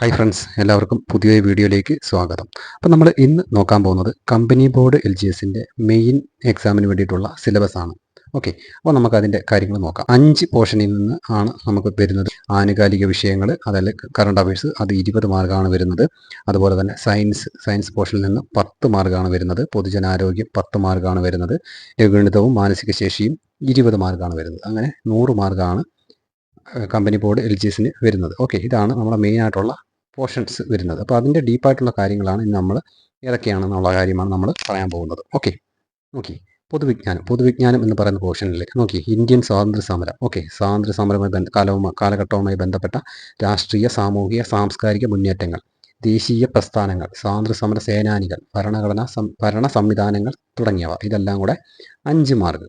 Hi friends എല്ലാവർക്കും പുതിയൊരു വീഡിയോയിലേക്ക് സ്വാഗതം. അപ്പോൾ നമ്മൾ ഇന്ന് നോക്കാൻ പോകുന്നത് കമ്പനി ബോർഡ് എൽ ജി എസിന്റെ മെയിൻ എക്സാമിന് വേണ്ടിയിട്ടുള്ള സിലബസ് ആണ്. ഓക്കെ അപ്പോൾ നമുക്ക് അതിന്റെ കാര്യങ്ങൾ നോക്കാം. അഞ്ച് പോർഷനിൽ നിന്ന് ആണ് നമുക്ക് വരുന്നത്. ആനുകാലിക വിഷയങ്ങൾ അതായത് കറണ്ട് അഫയേഴ്സ് അത് ഇരുപത് മാർക്കാണ് വരുന്നത്. അതുപോലെ തന്നെ സയൻസ് സയൻസ് പോർഷനിൽ നിന്ന് പത്ത് മാർക്കാണ് വരുന്നത്. പൊതുജനാരോഗ്യം പത്ത് മാർക്കാണ് വരുന്നത്. ഗണിതവും മാനസിക ശേഷിയും ഇരുപത് മാർക്കാണ് വരുന്നത്. അങ്ങനെ നൂറ് മാർക്കാണ് കമ്പനി ബോർഡ് എൽ ജി എസിന് വരുന്നത്. ഓക്കെ ഇതാണ് നമ്മുടെ മെയിൻ ആയിട്ടുള്ള പോർഷൻസ് വരുന്നത്. അപ്പോൾ അതിന്റെ ഡീപ്പായിട്ടുള്ള കാര്യങ്ങളാണ് ഇന്ന് നമ്മൾ ഏതൊക്കെയാണെന്നുള്ള കാര്യമാണ് നമ്മൾ പറയാൻ പോകുന്നത്. ഓക്കെ നോക്കി. പൊതുവിജ്ഞാനം. പൊതുവിജ്ഞാനം എന്ന് പറയുന്ന പോർഷനിൽ നോക്കി. ഇന്ത്യൻ സ്വാതന്ത്ര്യ സമരം ഓക്കെ സ്വാതന്ത്ര്യ സമരവുമായി കാലവുമായി കാലഘട്ടവുമായി ബന്ധപ്പെട്ട രാഷ്ട്രീയ സാമൂഹിക സാംസ്കാരിക മുന്നേറ്റങ്ങൾ ദേശീയ പ്രസ്ഥാനങ്ങൾ സ്വാതന്ത്ര്യ സമര സേനാനികൾ ഭരണഘടനാ ഭരണ സംവിധാനങ്ങൾ തുടങ്ങിയവ. ഇതെല്ലാം കൂടെ അഞ്ച് മാർക്ക്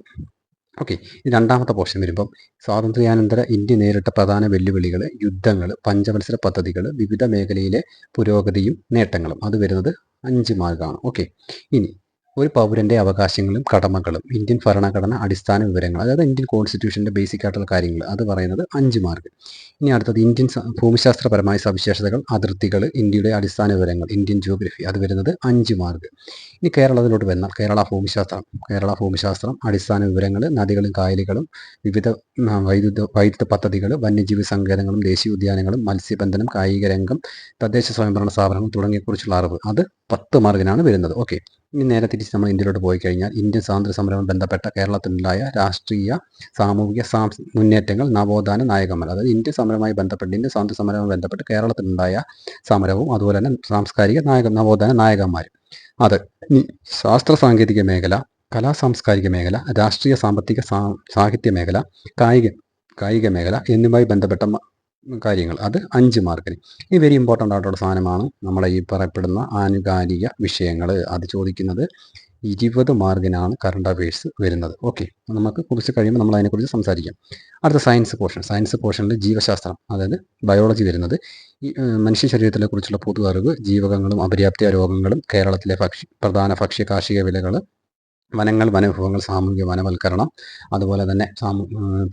ഓക്കെ രണ്ടാമത്തെ പോർഷൻ വരുമ്പം സ്വാതന്ത്ര്യാനന്തര ഇന്ത്യ നേരിട്ട പ്രധാന വെല്ലുവിളികൾ യുദ്ധങ്ങൾ പഞ്ചവത്സര പദ്ധതികൾ വിവിധ മേഖലയിലെ പുരോഗതിയും നേട്ടങ്ങളും. അത് വരുന്നത് അഞ്ച് മാർക്കാണ് ഓക്കെ ഇനി ഒരു പൗരന്റെ അവകാശങ്ങളും കടമകളും ഇന്ത്യൻ ഭരണഘടന അടിസ്ഥാന വിവരങ്ങൾ അതായത് ഇന്ത്യൻ കോൺസ്റ്റിറ്റ്യൂഷന്റെ ബേസിക് ആയിട്ടുള്ള കാര്യങ്ങൾ അത് പറയുന്നത് അഞ്ച് മാർക്ക് ഇനി അടുത്തത് ഇന്ത്യൻ ഭൂമിശാസ്ത്രപരമായ സവിശേഷതകൾ അതിർത്തികൾ ഇന്ത്യയുടെ അടിസ്ഥാന വിവരങ്ങൾ ഇന്ത്യൻ ജിയോഗ്രഫി അത് വരുന്നത് അഞ്ച് മാർക്ക് ഇനി കേരളത്തിലോട്ട് വന്നാൽ കേരള ഭൂമിശാസ്ത്രം കേരള ഭൂമിശാസ്ത്രം അടിസ്ഥാന വിവരങ്ങൾ നദികളും കായലുകളും വിവിധ വൈദ്യുത വൈദ്യുത പദ്ധതികൾ വന്യജീവി സങ്കേതങ്ങളും ദേശീയ ഉദ്യാനങ്ങളും മത്സ്യബന്ധനം കായിക രംഗം തദ്ദേശ സ്വയംഭരണ സ്ഥാപനങ്ങൾ തുടങ്ങിയെക്കുറിച്ചുള്ള അറിവ്. അത് പത്ത് മാർക്കിനാണ് വരുന്നത്. ഓക്കെ ഇനി നേരെ തിരിച്ച് നമ്മൾ ഇന്ത്യയിലോട്ട് പോയി കഴിഞ്ഞാൽ ഇന്ത്യൻ സ്വാതന്ത്ര്യ സമരവുമായി ബന്ധപ്പെട്ട കേരളത്തിലുണ്ടായ രാഷ്ട്രീയ സാമൂഹിക മുന്നേറ്റങ്ങൾ നവോത്ഥാന നായകന്മാർ അതായത് ഇന്ത്യൻ സമരവുമായി ബന്ധപ്പെട്ട് ഇന്ത്യൻ സ്വാതന്ത്ര്യ സമരവുമായി ബന്ധപ്പെട്ട് കേരളത്തിലുണ്ടായ സമരവും അതുപോലെ തന്നെ സാംസ്കാരിക നായക നവോത്ഥാന നായകന്മാരും അത് ശാസ്ത്ര സാങ്കേതിക മേഖല കലാ സാംസ്കാരിക മേഖല രാഷ്ട്രീയ സാമ്പത്തിക സാഹിത്യ മേഖല കായിക കായിക മേഖല എന്നിവയുമായി ബന്ധപ്പെട്ട കാര്യങ്ങൾ. അത് അഞ്ച് മാർക്കിന് ഈ വെരി ഇമ്പോർട്ടന്റ് ആയിട്ടുള്ള സാധനമാണ് നമ്മളെ ഈ പറയപ്പെടുന്ന ആനുകാലിക വിഷയങ്ങൾ അത് ചോദിക്കുന്നത് ഇരുപത് മാർക്കിനാണ് കറണ്ട് അഫയേഴ്സ് വരുന്നത്. ഓക്കെ നമുക്ക് കുറിച്ച് കഴിയുമ്പോൾ നമ്മൾ അതിനെക്കുറിച്ച് സംസാരിക്കാം. അടുത്ത സയൻസ് പോർഷൻ സയൻസ് പോർഷനിൽ ജീവശാസ്ത്രം അതായത് ബയോളജി വരുന്നത്. ഈ മനുഷ്യ ശരീരത്തിനെ കുറിച്ചുള്ള പൊതു അറിവ് ജീവകങ്ങളും അപര്യാപ്ത രോഗങ്ങളും കേരളത്തിലെ ഭക്ഷ്യ പ്രധാന ഭക്ഷ്യ കാർഷിക വിലകൾ വനങ്ങൾ വനവിഭവങ്ങൾ സാമൂഹിക വനവൽക്കരണം അതുപോലെ തന്നെ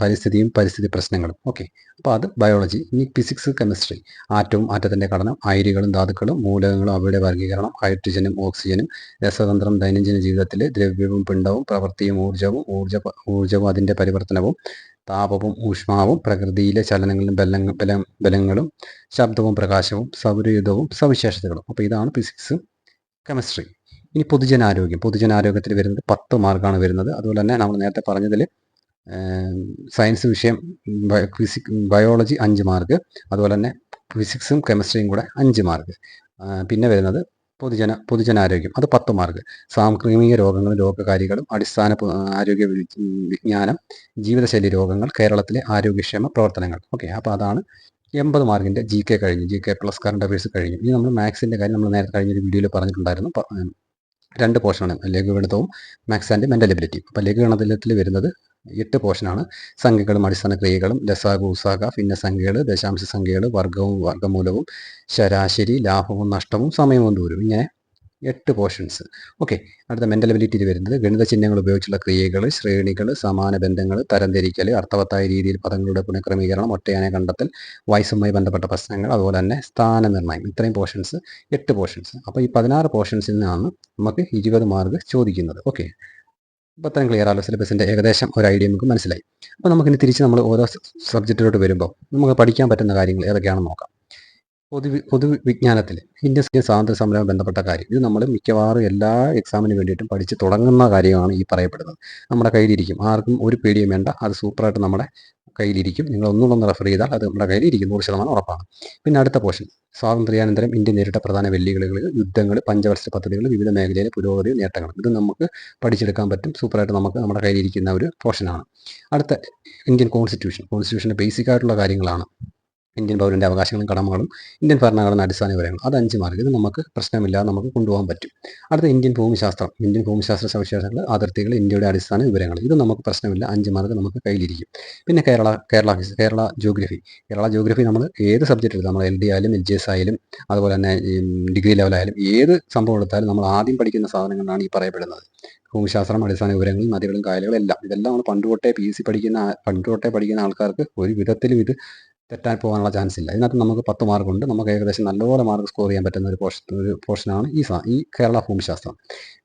പരിസ്ഥിതിയും പരിസ്ഥിതി പ്രശ്നങ്ങളും. ഓക്കെ. അപ്പോൾ അത് ബയോളജി. ഇനി ഫിസിക്സ് കെമിസ്ട്രി. ആറ്റവും ആറ്റത്തിന്റെ ഘടന അയിരുകളും ധാതുക്കളും മൂലകങ്ങളും അവയുടെ വർഗീകരണം ഹൈഡ്രജനും ഓക്സിജനും രസതന്ത്രം ദൈനംദിന ജീവിതത്തിൽ ദ്രവ്യവും പിണ്ടവും പ്രവൃത്തിയും ഊർജവും ഊർജ ഊർജവും അതിന്റെ പരിവർത്തനവും താപവും ഊഷ്മാവും പ്രകൃതിയിലെ ചലനങ്ങളും ബലങ്ങ ബല ബലങ്ങളും ശബ്ദവും പ്രകാശവും സൗരയുധവും സവിശേഷതകളും. അപ്പോൾ ഇതാണ് ഫിസിക്സ് കെമിസ്ട്രി. ഇനി പൊതുജനാരോഗ്യം. പൊതുജനാരോഗ്യത്തിൽ വരുന്നത് പത്ത് മാർക്കാണ് വരുന്നത്. അതുപോലെ തന്നെ നമ്മൾ നേരത്തെ പറഞ്ഞതിൽ സയൻസ് വിഷയം ഫിസിക് ബയോളജി അഞ്ച് മാർക്ക്. അതുപോലെ തന്നെ ഫിസിക്സും കെമിസ്ട്രിയും കൂടെ അഞ്ച് മാർക്ക്. പിന്നെ വരുന്നത് പൊതുജന പൊതുജനാരോഗ്യം. അത് പത്ത് മാർക്ക്. സാംക്രമിക രോഗങ്ങളും രോഗകാരികളും അടിസ്ഥാന ആരോഗ്യ വിജ്ഞാനം ജീവിതശൈലി രോഗങ്ങൾ കേരളത്തിലെ ആരോഗ്യക്ഷേമ പ്രവർത്തനങ്ങൾ. ഓക്കെ അപ്പോൾ അതാണ് എൺപത് മാർക്കിന്റെ ജി കെ കഴിഞ്ഞു. G K plus current affairs കഴിഞ്ഞു. ഇനി നമ്മൾ മാത്സിന്റെ കാര്യം നമ്മൾ നേരത്തെ കഴിഞ്ഞൊരു വീഡിയോയിൽ പറഞ്ഞിട്ടുണ്ടായിരുന്നു. രണ്ട് പോർഷനാണ് ലഘുഗണിതവും മാത്സ് ആൻഡ് മെന്റൽ എബിലിറ്റി അപ്പോൾ ലഘുഗണിതത്തിൽ വരുന്നത് എട്ട് പോർഷനാണ് സംഖ്യകളും അടിസ്ഥാന ക്രിയകളും ലസാഗു ഉസാഗ ഭിന്നസംഖ്യകൾ ദശാംശ സംഖ്യകൾ വർഗവും വർഗമൂലവും ശരാശരി ലാഭവും നഷ്ടവും സമയവും ദൂരവും. ഇങ്ങനെ എട്ട് പോർഷൻസ് ഓക്കെ അടുത്ത മെന്റൽ എബിലിറ്റിയിൽ വരുന്നത് ഗണിത ചിഹ്നങ്ങൾ ഉപയോഗിച്ചുള്ള ക്രിയകൾ ശ്രേണികൾ സമാന ബന്ധങ്ങൾ തരംതിരിക്കൽ അർത്ഥവത്തായ രീതിയിൽ പദങ്ങളുടെ പുനഃക്രമീകരണം ഒറ്റയാനെ കണ്ടെത്തൽ വയസ്സുമായി ബന്ധപ്പെട്ട പ്രശ്നങ്ങൾ അതുപോലെ തന്നെ സ്ഥാനനിർണയം. ഇത്രയും പോർഷൻസ് എട്ട് പോർഷൻസ് അപ്പോൾ ഈ പതിനാറ് പോർഷൻസിൽ നിന്നാണ് നമുക്ക് ഇരുപത് മാർക്ക് ചോദിക്കുന്നത്. ഓക്കെ അപ്പോൾ അത്രയും ക്ലിയർ ആലോ സിലബസിന്റെ ഏകദേശം ഒരു ഐഡിയ നമുക്ക് മനസ്സിലായി. അപ്പോൾ നമുക്കിനി തിരിച്ച് നമ്മൾ ഓരോ സബ്ജക്റ്റിലോട്ട് വരുമ്പോൾ നമുക്ക് പഠിക്കാൻ പറ്റുന്ന കാര്യങ്ങൾ ഏതൊക്കെയാണെന്ന് നോക്കാം. പൊതു പൊതുവിജ്ഞാനത്തിൽ ഇന്ത്യൻ സ്വാതന്ത്ര്യ സമരവുമായി ബന്ധപ്പെട്ട കാര്യം. ഇത് നമ്മൾ മിക്കവാറും എല്ലാ എക്സാമിന് വേണ്ടിയിട്ടും പഠിച്ച് തുടങ്ങുന്ന കാര്യമാണ് ഈ പറയപ്പെടുന്നത്. നമ്മുടെ കയ്യിലിരിക്കും. ആർക്കും ഒരു പേടിയും വേണ്ട. അത് സൂപ്പറായിട്ട് നമ്മുടെ കയ്യിലിരിക്കും. നിങ്ങൾ ഒന്നുകൊണ്ടൊന്ന് റെഫർ ചെയ്താൽ അത് നമ്മുടെ കയ്യിലിരിക്കും. നൂറ് ശതമാനം ഉറപ്പാണ്. പിന്നെ അടുത്ത പോർഷൻ സ്വാതന്ത്ര്യാനന്തരം ഇന്ത്യ നേരിട്ട പ്രധാന വെല്ലുവിളികൾ യുദ്ധങ്ങൾ പഞ്ചവർഷ പദ്ധതികൾ വിവിധ മേഖലയിലെ പുരോഗതി നേട്ടങ്ങൾ. ഇത് നമുക്ക് പഠിച്ചെടുക്കാൻ പറ്റും. സൂപ്പറായിട്ട് നമുക്ക് നമ്മുടെ കയ്യിലിരിക്കുന്ന ഒരു പോർഷനാണ് അടുത്ത ഇന്ത്യൻ കോൺസ്റ്റിറ്റ്യൂഷൻ കോൺസ്റ്റിറ്റ്യൂഷന്റെ ബേസിക് ആയിട്ടുള്ള കാര്യങ്ങളാണ്. ഇന്ത്യൻ പൗരന്റെ അവകാശങ്ങളും കടമകളും ഇന്ത്യൻ ഭരണഘടന അടിസ്ഥാനപരമാണ് അത് അഞ്ച് മാർക്ക്. നമുക്ക് പ്രശ്നമില്ലാതെ നമുക്ക് കൊണ്ടുപോകാൻ പറ്റും. അടുത്ത ഇന്ത്യൻ ഭൂമിശാസ്ത്രം. ഇന്ത്യൻ ഭൂമിശാസ്ത്ര സവിശേഷതകൾ അതിർത്തികൾ ഇന്ത്യയുടെ അടിസ്ഥാന വിവരങ്ങൾ. ഇത് നമുക്ക് പ്രശ്നമില്ല. അഞ്ച് മാർക്ക് നമുക്ക് കയ്യിലിരിക്കും. പിന്നെ കേരള കേരള കേരള ജോഗ്രഫി കേരള ജോഗ്രഫി നമ്മൾ ഏത് സബ്ജക്റ്റ് എടുത്താൽ നമ്മൾ എൽ ഡി ആയാലും എൽ ജി എസ് ആയാലും അതുപോലെ തന്നെ ഡിഗ്രി ലെവലായാലും ഏത് സംഭവം എടുത്താലും നമ്മൾ ആദ്യം പഠിക്കുന്ന സാധനങ്ങളാണ് ഈ പറയപ്പെടുന്നത്. ഭൂമിശാസ്ത്രം അടിസ്ഥാന വിവരങ്ങൾ നദികളും കായലുകളും എല്ലാം. ഇതെല്ലാം നമ്മൾ പണ്ട് തൊട്ടേ പി എസ് സി പഠിക്കുന്ന പണ്ട് തൊട്ടേ പഠിക്കുന്ന ആൾക്കാർക്ക് ഒരു വിധത്തിലും ഇത് തെറ്റാൻ പോകാനുള്ള ചാൻസ് ഇല്ല. ഇതിനകത്ത് നമുക്ക് പത്ത് മാർക്കുണ്ട് നമുക്ക് ഏകദേശം നല്ലപോലെ മാർക്ക് സ്കോർ ചെയ്യാൻ പറ്റുന്ന ഒരു പോർഷൻ ഒരു പോർഷനാണ് ഈ ഈ കേരള ഭൂമിശാസ്ത്രം.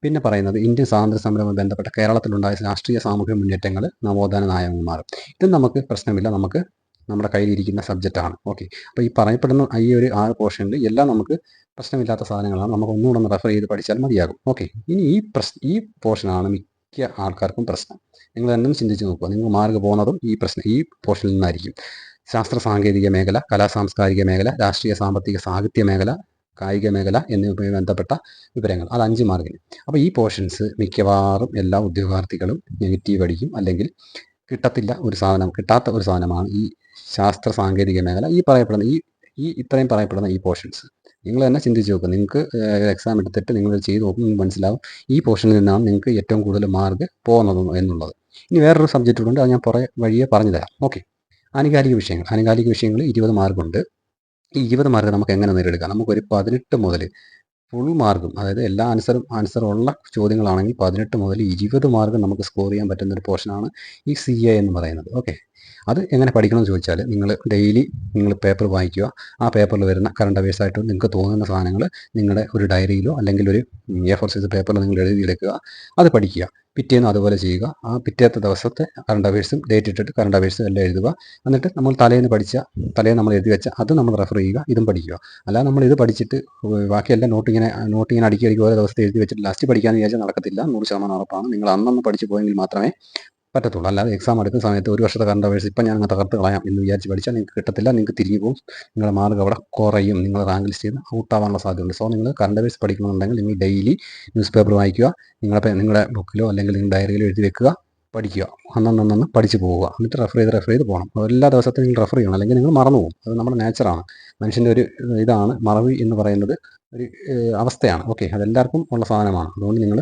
പിന്നെ പറയുന്നത് ഇന്ത്യൻ സ്വാതന്ത്ര്യ സമരവുമായി ബന്ധപ്പെട്ട കേരളത്തിലുണ്ടായ രാഷ്ട്രീയ സാമൂഹിക മുന്നേറ്റങ്ങൾ നവോത്ഥാന നായകന്മാർ. ഇത് നമുക്ക് പ്രശ്നമില്ല. നമുക്ക് നമ്മുടെ കയ്യിലിരിക്കുന്ന സബ്ജക്റ്റാണ് ഓക്കെ അപ്പോൾ ഈ പറയപ്പെടുന്ന ഈ ഒരു ആറ് പോർഷനിൽ എല്ലാം നമുക്ക് പ്രശ്നമില്ലാത്ത സാധനങ്ങളാണ്. നമുക്ക് ഒന്നുകൂടെ ഒന്ന് റെഫർ ചെയ്ത് പഠിച്ചാൽ മതിയാകും. ഓക്കെ ഇനി ഈ പ്രശ്ന ഈ പോർഷനാണ് മിക്ക ആൾക്കാർക്കും പ്രശ്നം. നിങ്ങൾ എന്നും ചിന്തിച്ച് നോക്കുക. നിങ്ങൾ മാർക്ക് പോകുന്നതും ഈ പ്രശ്നം ഈ പോർഷനിൽ നിന്നായിരിക്കും. ശാസ്ത്ര സാങ്കേതിക മേഖല കലാ സാംസ്കാരിക മേഖല രാഷ്ട്രീയ സാമ്പത്തിക സാഹിത്യ മേഖല കായിക മേഖല എന്നിവയുമായി ബന്ധപ്പെട്ട വിവരങ്ങൾ. അത് അഞ്ച് മാർക്കിന് അപ്പോൾ ഈ പോർഷൻസ് മിക്കവാറും എല്ലാ ഉദ്യോഗാർത്ഥികളും നെഗറ്റീവ് അടിക്കും അല്ലെങ്കിൽ കിട്ടത്തില്ല ഒരു സാധനം കിട്ടാത്ത ഒരു സാധനമാണ് ഈ ശാസ്ത്ര സാങ്കേതിക മേഖല. ഈ പറയപ്പെടുന്ന ഈ ഈ ഇത്രയും പറയപ്പെടുന്ന ഈ പോർഷൻസ് നിങ്ങൾ തന്നെ ചിന്തിച്ച് നോക്കുക നിങ്ങൾക്ക് എക്സാം എടുത്തിട്ട് നിങ്ങൾ ചെയ്ത് നോക്കും നിങ്ങൾക്ക് മനസ്സിലാവും ഈ പോർഷനിൽ നിന്നാണ് നിങ്ങൾക്ക് ഏറ്റവും കൂടുതൽ മാർക്ക് പോകുന്നത് എന്നുള്ളത്. ഇനി വേറൊരു സബ്ജക്റ്റ് ഉണ്ട്. അത് ഞാൻ പുറേ വഴിയെ പറഞ്ഞു തരാം ഓക്കെ ആനുകാലിക വിഷയങ്ങൾ. ആനുകാലിക വിഷയങ്ങൾ ഇരുപത് മാർക്കുണ്ട് ഈ ഇരുപത് മാർക്ക് നമുക്ക് എങ്ങനെ നേടിയെടുക്കാം? നമുക്കൊരു പതിനെട്ട് മുതൽ ഫുൾ മാർക്കും അതായത് എല്ലാ ആൻസറും ആൻസറുള്ള ചോദ്യങ്ങളാണെങ്കിൽ പതിനെട്ട് മുതൽ ഇരുപത് മാർക്ക് നമുക്ക് സ്കോർ ചെയ്യാൻ പറ്റുന്ന ഒരു പോർഷനാണ് ഈ സി എ എന്ന് പറയുന്നത്. ഓക്കെ അത് എങ്ങനെ പഠിക്കണം എന്ന് ചോദിച്ചാൽ നിങ്ങൾ ഡെയിലി നിങ്ങൾ പേപ്പർ വായിക്കുക. ആ പേപ്പറിൽ വരുന്ന കറണ്ട് അഫയേഴ്സ് ആയിട്ട് നിങ്ങൾക്ക് തോന്നുന്ന സാധനങ്ങൾ നിങ്ങളുടെ ഒരു ഡയറിയിലോ അല്ലെങ്കിൽ ഒരു എ ഫോർ സൈസ് പേപ്പറിൽ നിങ്ങൾ എഴുതിയെടുക്കുക. അത് പഠിക്കുക. പിറ്റേന്ന് അതുപോലെ ചെയ്യുക. ആ പിറ്റേത്തെ ദിവസത്തെ കറണ്ട് അഫയേഴ്സും ഡേറ്റ് ഇട്ടിട്ട് കറണ്ട് അഫയേഴ്സും എല്ലാം എഴുതുക. എന്നിട്ട് നമ്മൾ തലേന്ന് പഠിച്ച തലേന്ന് നമ്മൾ എഴുതി വെച്ച അത് നമ്മൾ റെഫർ ചെയ്യുക. ഇതും പഠിക്കുക. അല്ലാതെ നമ്മൾ ഇത് പഠിച്ചിട്ട് ബാക്കിയെല്ലാം നോട്ട് ഇങ്ങനെ നോട്ട് ഇങ്ങനെ അടുക്കി അടുക്കി ഓരോ ദിവസത്തെ എഴുതി വെച്ചിട്ട് ലാസ്റ്റ് പഠിക്കാമെന്ന് വിചാരിച്ചാൽ നടക്കത്തില്ല. നൂറ് ശതമാനം ഉറപ്പാണ്. നിങ്ങൾ അന്നന്ന് പഠിച്ചു പോയെങ്കിൽ മാത്രമേ പറ്റത്തുള്ളൂ. അല്ലാതെ എക്സാം എടുക്കുന്ന സമയത്ത് ഒരു വർഷത്തെ കറണ്ട് അഫയേഴ്സ് ഇപ്പം ഞാൻ അങ്ങ് തകർത്ത് കളയാം എന്ന് വിചാരിച്ച് പഠിച്ചാൽ നിങ്ങൾക്ക് കിട്ടത്തില്ല. നിങ്ങൾക്ക് തിരിഞ്ഞു പോകും. നിങ്ങളുടെ മാർക്ക് അവിടെ കുറയും. നിങ്ങൾ റാങ്ക് ലിസ്റ്റ് ചെയ്ത് ഔട്ടാവാനുള്ള സാധ്യതയുണ്ട്. സോ നിങ്ങൾ കറണ്ട് അഫയേഴ്സ് പഠിക്കണമെന്നുണ്ടെങ്കിൽ നിങ്ങൾ ഡെയിലി ന്യൂസ് പേപ്പർ വായിക്കുക നിങ്ങളുടെ നിങ്ങളുടെ ബുക്കിലോ അല്ലെങ്കിൽ നിങ്ങളുടെ ഡയറിയിലോ എഴുതി വെക്കുക. പഠിക്കുക. അന്നന്നന്ന് പഠിച്ചു പോവുക. എന്നിട്ട് റെഫർ ചെയ്ത് റെഫർ ചെയ്ത് പോകണം. എല്ലാ ദിവസത്തും നിങ്ങൾ റെഫർ ചെയ്യണം. അല്ലെങ്കിൽ നിങ്ങൾ മറന്നു പോകും. അത് നമ്മുടെ നേച്ചറാണ് മനുഷ്യന്റെ ഒരു ഇതാണ് മറവി എന്ന് പറയുന്നത് ഒരു അവസ്ഥയാണ്. ഓക്കെ അതെല്ലാവർക്കും ഉള്ള സാധനമാണ്. അതുകൊണ്ട് നിങ്ങൾ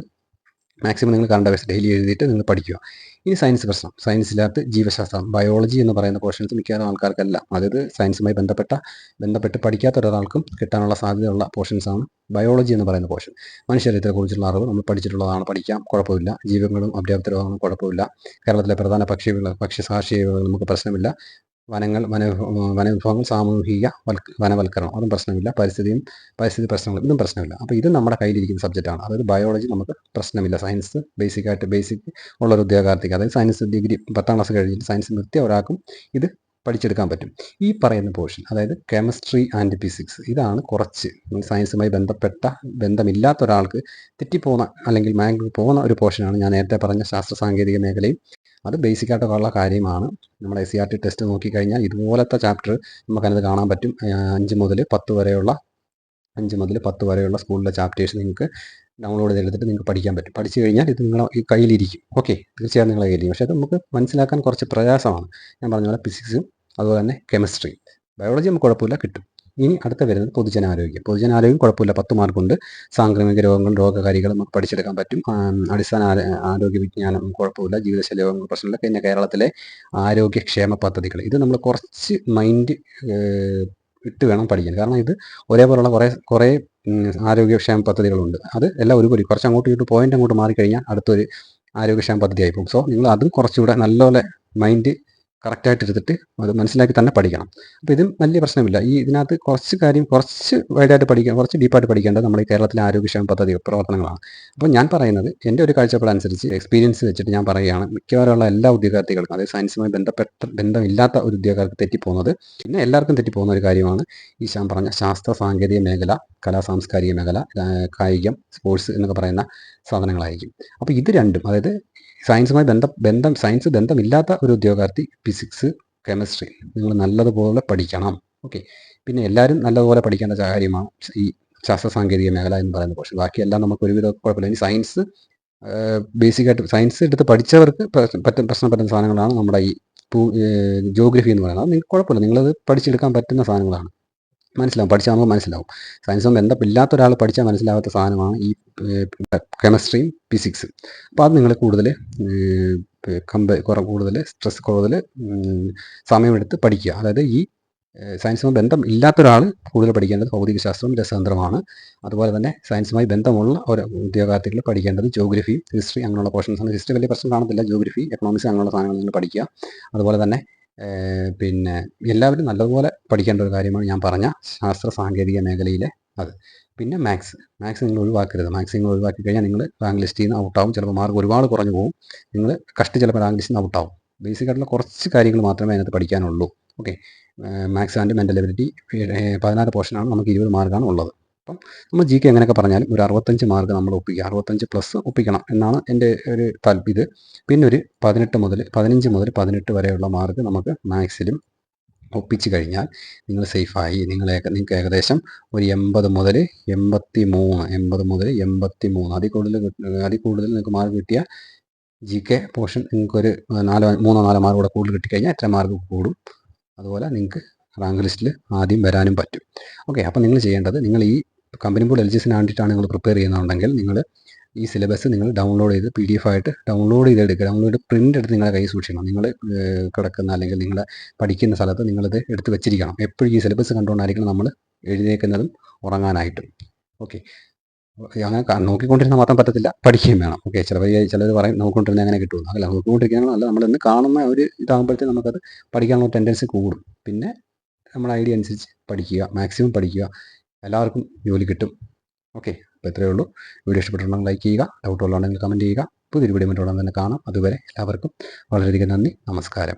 മാക്സിമം നിങ്ങൾ കറണ്ട് അഫയേഴ്സ് ഡെയിലി എഴുതിയിട്ട് നിങ്ങൾ പഠിക്കുക. ഇനി സയൻസ് പ്രശ്നം. സയൻസിനകത്ത് ജീവശാസ്ത്രം ബയോളജി എന്ന് പറയുന്ന പോർഷൻസ് മിക്കവാറും ആൾക്കാർക്കല്ല. അതായത് സയൻസുമായി ബന്ധപ്പെട്ട ബന്ധപ്പെട്ട് പഠിക്കാത്ത ഒരാൾക്കും കിട്ടാനുള്ള സാധ്യതയുള്ള പോർഷൻസാണ് ബയോളജി എന്ന് പറയുന്ന പോർഷൻ മനുഷ്യരീരത്തെക്കുറിച്ചുള്ള അറിവ് നമ്മൾ പഠിച്ചിട്ടുള്ളതാണ് പഠിക്കാം. കുഴപ്പമില്ല. അപര്യാപ്ത രോഗങ്ങളും കുഴപ്പമില്ല. കേരളത്തിലെ പ്രധാന പക്ഷികൾ പക്ഷി നമുക്ക് പ്രശ്നമില്ല. വനങ്ങൾ വന വനവിഭവങ്ങൾ സാമൂഹിക വൽക്ക വനവൽക്കരണം. അതും പ്രശ്നമില്ല. പരിസ്ഥിതിയും പരിസ്ഥിതി പ്രശ്നങ്ങളും ഇതും പ്രശ്നമില്ല. അപ്പോൾ ഇത് നമ്മുടെ കയ്യിലിരിക്കുന്ന സബ്ജക്റ്റാണ് അതായത് ബയോളജി നമുക്ക് പ്രശ്നമില്ല. സയൻസ് ബേസിക് ആയിട്ട് ബേസിക് ഉള്ളൊരു ഉദ്യോഗാർത്ഥിക്ക്. അതായത് സയൻസ് ഡിഗ്രി പത്താം ക്ലാസ് കഴിഞ്ഞിട്ട് സയൻസ് നിർത്തിയ ഒരാൾക്കും ഇത് പഠിച്ചെടുക്കാൻ പറ്റും. ഈ പറയുന്ന പോർഷൻ അതായത് കെമിസ്ട്രി ആൻഡ് ഫിസിക്സ് ഇതാണ് കുറച്ച് സയൻസുമായി ബന്ധപ്പെട്ട ബന്ധമില്ലാത്ത ഒരാൾക്ക് തെറ്റിപ്പോകുന്ന അല്ലെങ്കിൽ മാങ്ക് പോകുന്ന ഒരു പോർഷനാണ് ഞാൻ നേരത്തെ പറഞ്ഞ ശാസ്ത്ര സാങ്കേതിക മേഖലയും. അത് ബേസിക് ആയിട്ടുള്ള കാര്യമാണ്. നമ്മൾ S C R T test നോക്കിക്കഴിഞ്ഞാൽ ഇതുപോലത്തെ ചാപ്റ്റർ നമുക്കതിനത് കാണാൻ പറ്റും. അഞ്ച് മുതൽ പത്ത് വരെയുള്ള അഞ്ച് മുതൽ പത്ത് വരെയുള്ള സ്കൂളിലെ ചാപ്റ്റേഴ്സ് നിങ്ങൾക്ക് ഡൗൺലോഡ് ചെയ്തെടുത്തിട്ട് നിങ്ങൾക്ക് പഠിക്കാൻ പറ്റും. പഠിച്ചു കഴിഞ്ഞാൽ ഇത് നിങ്ങളെ ഈ കയ്യിലിരിക്കും. ഓക്കെ തീർച്ചയായും നിങ്ങളെ കയ്യിലിരിക്കും. പക്ഷേ അത് നമുക്ക് മനസ്സിലാക്കാൻ കുറച്ച് പ്രയാസമാണ്. ഞാൻ പറഞ്ഞ പോലെ ഫിസിക്സും അതുപോലെ തന്നെ കെമിസ്ട്രി ബയോളജി നമുക്ക് കുഴപ്പമില്ല കിട്ടും. ഇനി അടുത്ത വരുന്നത് പൊതുജനാരോഗ്യം. പൊതുജനാരോഗ്യം കുഴപ്പമില്ല. പത്ത് മാർക്കുണ്ട് സാംക്രമിക രോഗങ്ങളും രോഗകാരികളും നമുക്ക് പഠിച്ചെടുക്കാൻ പറ്റും. അടിസ്ഥാന ആരോഗ്യ വിജ്ഞാനം കുഴപ്പമില്ല. ജീവിതശൈലി രോഗങ്ങൾ പ്രശ്നമില്ല. പിന്നെ കേരളത്തിലെ ആരോഗ്യക്ഷേമ പദ്ധതികൾ. ഇത് നമ്മൾ കുറച്ച് മൈൻഡ് ഇട്ട് വേണം പഠിക്കാൻ. കാരണം ഇത് ഒരേപോലുള്ള കുറേ കുറേ ആരോഗ്യക്ഷേമ പദ്ധതികളുണ്ട്. അത് എല്ലാം ഒരുപോലെ. കുറച്ച് അങ്ങോട്ട് ഇങ്ങോട്ട് പോയിന്റ് അങ്ങോട്ട് മാറിക്കഴിഞ്ഞാൽ അടുത്തൊരു ആരോഗ്യക്ഷേമ പദ്ധതി ആയിപ്പോകും സോ നിങ്ങൾ അതും കുറച്ചുകൂടെ നല്ലപോലെ മൈൻഡ് കറക്റ്റായിട്ട് എടുത്തിട്ട് അത് മനസ്സിലാക്കി തന്നെ പഠിക്കണം. അപ്പോൾ ഇതും വലിയ പ്രശ്നമില്ല. ഈ ഇതിനകത്ത് കുറച്ച് കാര്യം കുറച്ച് വൈഡായിട്ട് പഠിക്കാൻ കുറച്ച് ഡീപ്പായിട്ട് പഠിക്കേണ്ടത് നമ്മുടെ ഈ കേരളത്തിലെ ആരോഗ്യക്ഷേമ പദ്ധതി പ്രവർത്തനങ്ങളാണ്. അപ്പോൾ ഞാൻ പറയുന്നത് എന്റെ ഒരു കാഴ്ചപ്പാടനുസരിച്ച് എക്സ്പീരിയൻസ് വെച്ചിട്ട് ഞാൻ പറയുകയാണ് മിക്കവാറുള്ള എല്ലാ ഉദ്യോഗാർത്ഥികൾക്കും അതായത് സയൻസുമായി ബന്ധപ്പെട്ട ബന്ധമില്ലാത്ത ഒരു ഉദ്യോഗാർത്ഥി തെറ്റിപ്പോകുന്നത് പിന്നെ എല്ലാവർക്കും തെറ്റിപ്പോകുന്ന ഒരു കാര്യമാണ് ഈ ഞാൻ പറഞ്ഞ ശാസ്ത്ര സാങ്കേതിക മേഖല കലാ സാംസ്കാരിക മേഖല കായികം സ്പോർട്സ് എന്നൊക്കെ പറയുന്ന സാധനങ്ങളായിരിക്കും. അപ്പോൾ ഇത് രണ്ടും അതായത് സയൻസുമായി ബന്ധം ബന്ധം സയൻസ് ബന്ധമില്ലാത്ത ഒരു ഉദ്യോഗാർത്ഥി ഫിസിക്സ് കെമിസ്ട്രി നിങ്ങൾ നല്ലതുപോലെ പഠിക്കണം. ഓക്കെ പിന്നെ എല്ലാവരും നല്ലതുപോലെ പഠിക്കേണ്ട കാര്യമാണ് ഈ ശാസ്ത്ര സാങ്കേതിക മേഖല എന്ന് പറയുന്നത് പക്ഷേ ബാക്കിയെല്ലാം നമുക്ക് ഒരുവിധം കുഴപ്പമില്ല. ഇനി സയൻസ് ബേസിക്കായിട്ട് സയൻസ് എടുത്ത് പഠിച്ചവർക്ക് പറ്റും പ്രശ്നം പറ്റുന്ന സാധനങ്ങളാണ് നമ്മുടെ ഈ ജോഗ്രഫി എന്ന് പറയുന്നത്. നിങ്ങൾക്ക് കുഴപ്പമില്ല. നിങ്ങളത് പഠിച്ചെടുക്കാൻ പറ്റുന്ന സാധനങ്ങളാണ്. മനസ്സിലാവും. പഠിച്ചാൽ നമുക്ക് മനസ്സിലാവും. സയൻസും ബന്ധമില്ലാത്ത ഒരാൾ പഠിച്ചാൽ മനസ്സിലാവാത്ത സാധനമാണ് ഈ കെമിസ്ട്രിയും ഫിസിക്സും അപ്പോൾ അത് നിങ്ങൾ കൂടുതൽ കമ്പ കുറ കൂടുതൽ സ്ട്രെസ് കൂടുതൽ സമയമെടുത്ത് പഠിക്കുക. അതായത് ഈ സയൻസുമായി ബന്ധം ഇല്ലാത്ത ഒരാൾ കൂടുതൽ പഠിക്കേണ്ടത് ഭൗതികശാസ്ത്രവും രസതന്ത്രമാണ്. അതുപോലെ തന്നെ സയൻസുമായി ബന്ധമുള്ള ഒരു ഉദ്യോഗാർത്ഥികൾ പഠിക്കേണ്ടത് ജോഗ്രഫി ഹിസ്റ്ററി അങ്ങനെയുള്ള പോർഷൻസ് ആണ്. ഹിസ്റ്ററി വലിയ പ്രശ്നം കാണത്തില്ല. ജോഗ്രഫി എക്കണോമിക്സ് അങ്ങനെയുള്ള സാധനങ്ങൾ നിങ്ങൾ പഠിക്കുക. അതുപോലെ തന്നെ പിന്നെ എല്ലാവരും നല്ലതുപോലെ പഠിക്കേണ്ട ഒരു കാര്യമാണ് ഞാൻ പറഞ്ഞ ശാസ്ത്ര സാങ്കേതിക മേഖലയിലെ അത്. പിന്നെ മാത്സ്. മാത്സ് നിങ്ങൾ ഒഴിവാക്കരുത്. മാത്സ് നിങ്ങൾ ഒഴിവാക്കി കഴിഞ്ഞാൽ നിങ്ങൾ റാങ്ക് ലിസ്റ്റിൽ നിന്ന് ഔട്ടാവും ചിലപ്പോൾ മാർക്ക് ഒരുപാട് കുറഞ്ഞു പോകും നിങ്ങൾ കഷ്ടി ചിലപ്പോൾ റാങ്ക് ലിസ്റ്റിൽ നിന്ന് ഔട്ടാവും ബേസിക് ആയിട്ടുള്ള കുറച്ച് കാര്യങ്ങൾ മാത്രമേ അതിനകത്ത് പഠിക്കാനുള്ളൂ. Okay. Maths and mental ability പതിനാറ് പോർഷനാണ് നമുക്ക് ഇരുപത് മാർക്കാണ് ഉള്ളത്. അപ്പം നമ്മൾ ജി കെ എങ്ങനെയൊക്കെ പറഞ്ഞാലും ഒരു അറുപത്തഞ്ച് മാർക്ക് നമ്മൾ ഒപ്പിക്കുക. അറുപത്തഞ്ച് പ്ലസ് ഒപ്പിക്കണം എന്നാണ് എന്റെ ഒരു താല്പര്യം ഇത്. പിന്നെ ഒരു പതിനെട്ട് മുതൽ പതിനഞ്ച് മുതൽ പതിനെട്ട് വരെയുള്ള മാർക്ക് നമുക്ക് മാത്സിലും ഒപ്പിച്ച് കഴിഞ്ഞാൽ നിങ്ങൾ സേഫായി നിങ്ങൾ നിങ്ങൾക്ക് ഏകദേശം ഒരു എൺപത് മുതൽ എൺപത്തി മൂന്ന് എൺപത് മുതൽ എൺപത്തി മൂന്ന് അതിൽ കൂടുതൽ അതിൽ കൂടുതൽ നിങ്ങൾക്ക് മാർക്ക് കിട്ടിയ ജി കെ പോർഷൻ നിങ്ങൾക്കൊരു നാലോ മൂന്നോ നാലോ മാർക്ക് കൂടെ കൂടുതൽ കിട്ടിക്കഴിഞ്ഞാൽ എത്ര മാർക്ക് കൂടും? അതുപോലെ നിങ്ങൾക്ക് റാങ്ക് ലിസ്റ്റിൽ ആദ്യം വരാനും പറ്റും. ഓക്കെ അപ്പോൾ നിങ്ങൾ ചെയ്യേണ്ടത് നിങ്ങൾ ഈ കമ്പനി ബോർഡ് എൽ ജി എസിന് വേണ്ടിയിട്ടാണ് നിങ്ങൾ പ്രിപ്പയർ ചെയ്യുന്നുണ്ടെങ്കിൽ നിങ്ങൾ ഈ സിലബസ് നിങ്ങൾ ഡൗൺലോഡ് ചെയ്ത് പി ഡി എഫ് ആയിട്ട് ഡൗൺലോഡ് ചെയ്തെടുക്കുക. ഡൗൺലോഡ് പ്രിന്റ് എടുത്ത് നിങ്ങളുടെ കയ്യിൽ സൂക്ഷിക്കണം. നിങ്ങൾ കിടക്കുന്ന അല്ലെങ്കിൽ നിങ്ങൾ പഠിക്കുന്ന സ്ഥലത്ത് നിങ്ങളത് എടുത്ത് വെച്ചിരിക്കണം. എപ്പോഴും ഈ സിലബസ് കണ്ടുകൊണ്ടായിരിക്കണം നമ്മൾ എഴുതിയേക്കുന്നതും ഉറങ്ങാനായിട്ടും. ഓക്കെ അങ്ങനെ നോക്കിക്കൊണ്ടിരുന്നാൽ മാത്രം പറ്റത്തില്ല. പഠിക്കുകയും വേണം. ഓക്കെ ചിലവർ ചിലർ പറയും നോക്കിക്കൊണ്ടിരുന്ന അങ്ങനെ കിട്ടുമെന്ന്. അല്ല നോക്കിക്കൊണ്ടിരിക്കുന്നതല്ല നമ്മളിന്ന് കാണുന്ന ഒരു ഇതാകുമ്പോഴത്തേക്കും നമുക്കത് പഠിക്കാനുള്ള ടെൻഡൻസി കൂടും. പിന്നെ നമ്മുടെ ഐഡിയ അനുസരിച്ച് പഠിക്കുക. മാക്സിമം പഠിക്കുക. എല്ലാവർക്കും ജോലി കിട്ടും. ഓക്കെ അപ്പോൾ ഇത്രയേ ഉള്ളൂ. വീഡിയോ ഇഷ്ടപ്പെട്ടുണ്ടെങ്കിൽ ലൈക്ക് ചെയ്യുക ഡൗട്ടുള്ളതുണ്ടെങ്കിൽ കമന്റ് ചെയ്യുക. പുതിയൊരു വീഡിയോ മറ്റുള്ള തന്നെ കാണാം. അതുവരെ എല്ലാവർക്കും വളരെയധികം നന്ദി. നമസ്കാരം.